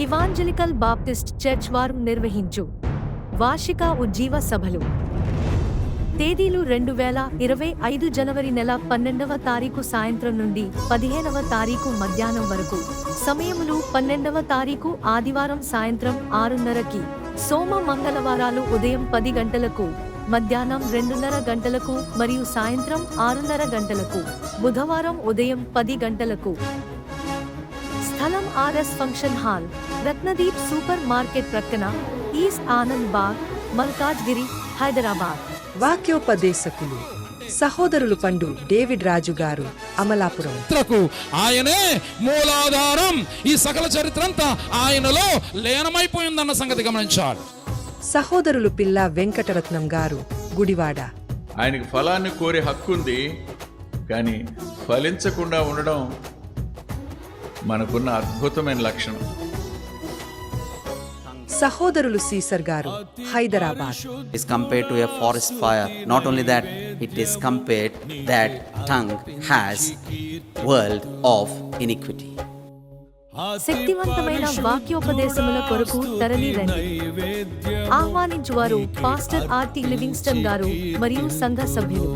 Evangelical Baptist church వారు నిర్వహించు. వార్షిక ఉజ్జీవ సభలు. తేదీలు రెండు వేల ఇరవై ఐదు జనవరి నెల పన్నెండవ తారీఖు సాయంత్రం నుండి పదిహేనవ తారీఖు మధ్యాహ్నం వరకు. సమయములు పన్నెండవ తారీఖు ఆదివారం సాయంత్రం ఆరున్నరకి. సోమ మంగళవారాలు ఉదయం పది గంటలకు మధ్యాహ్నం రెండున్నర గంటలకు మరియు సాయంత్రం ఆరున్నర గంటలకు. బుధవారం ఉదయం పది గంటలకు. RS function hall Ratnadeep super market ప్రక్కన ఈస్ట్ ఆనంద్ బాగ్ మల్కాజ్గిరి హైదరాబాద్. వాక్యోపదేశకులు సహోదరులు పండు డేవిడ్ రాజు గారు అమలాపురం. చరిత్రకు ఆయనే మూలాధారం. ఈ సకల చరిత్ర అంతా ఆయనలో లీనమైపోయిందన్న సంగతి గమనించాలి. సహోదరులు పిల్ల వెంకటరత్నం గారు గుడివాడ. ఆయనకి ఫలాన్ని కోరే హక్కు ఉంది కానీ ఫలించకుండా ఉండడం మనకున్న అద్భుతమైన లక్షణం సహోదరులు సీసర్ గారు Hyderabad is compared to a forest fire. Not only that, it is compared that tongue has world of iniquity. శక్తివంతమైన వాక్యోపదేశముల కొరకు తరలి రండి ఆహ్వానించువారు పాస్టర్ ఆర్టి లివింగ్స్టన్ గారు మరియు సంఘ సభ్యులు